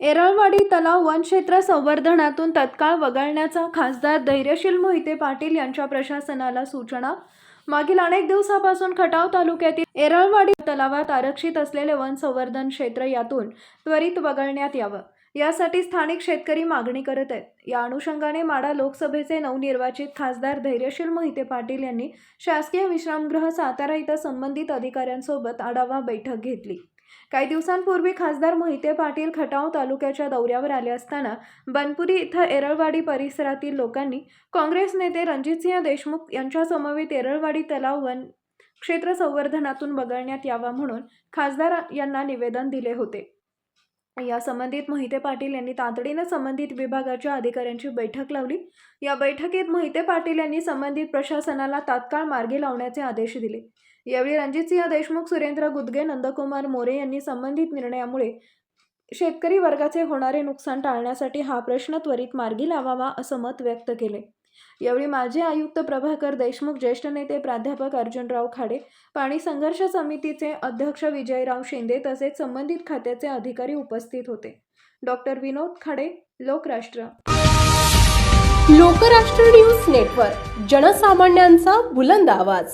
एरळवाडी तलाव वनक्षेत्र संवर्धनातून तत्काळ वगळण्याचा खासदार धैर्यशील मोहिते पाटील यांच्या प्रशासनाला सूचना. मागील अनेक दिवसापासून खटाव तालुक्यातील एरळवाडी तलावात आरक्षित असलेले वन संवर्धन क्षेत्र यातून त्वरित वगळण्यात यावं. यासाठी स्थानिक शेतकरी मागणी करत आहेत. या अनुषंगाने माडा लोकसभेचे नवनिर्वाचित खासदार धैर्यशील मोहिते पाटील यांनी शासकीय विश्रामगृह सातारा इथं संबंधित अधिकाऱ्यांसोबत आढावा बैठक घेतली. काही दिवसांपूर्वी खासदार मोहिते पाटील खटाव तालुक्याच्या दौऱ्यावर आले असताना बनपुरी इथं एरळवाडी परिसरातील लोकांनी काँग्रेस नेते रणजितसिंह देशमुख यांच्यासमवेत एरळवाडी तलाव वन क्षेत्र संवर्धनातून वगळण्यात यावा म्हणून खासदार यांना निवेदन दिले होते. या संबंधित मोहिते पाटील यांनी तातडीनं संबंधित विभागाच्या अधिकाऱ्यांची बैठक लावली. या बैठकीत मोहिते पाटील यांनी संबंधित प्रशासनाला तात्काळ मार्गी लावण्याचे आदेश दिले. यावेळी रणजितसिंह देशमुख सुरेंद्र गुदगे नंदकुमार मोरे यांनी संबंधित निर्णयामुळे शेतकरी वर्गाचे होणारे नुकसान टाळण्यासाठी हा प्रश्न त्वरित मार्गी लावावा असं मत व्यक्त केले. यावेळी माजी आयुक्त प्रभाकर देशमुख ज्येष्ठ नेते प्राध्यापक अर्जुनराव खाडे पाणी संघर्ष समितीचे अध्यक्ष विजयराव शिंदे तसेच संबंधित खात्याचे अधिकारी उपस्थित होते. Doctor Vinod Khade Lokrashtra. Lokrashtra news network जनसामान्यांचा बुलंद आवाज.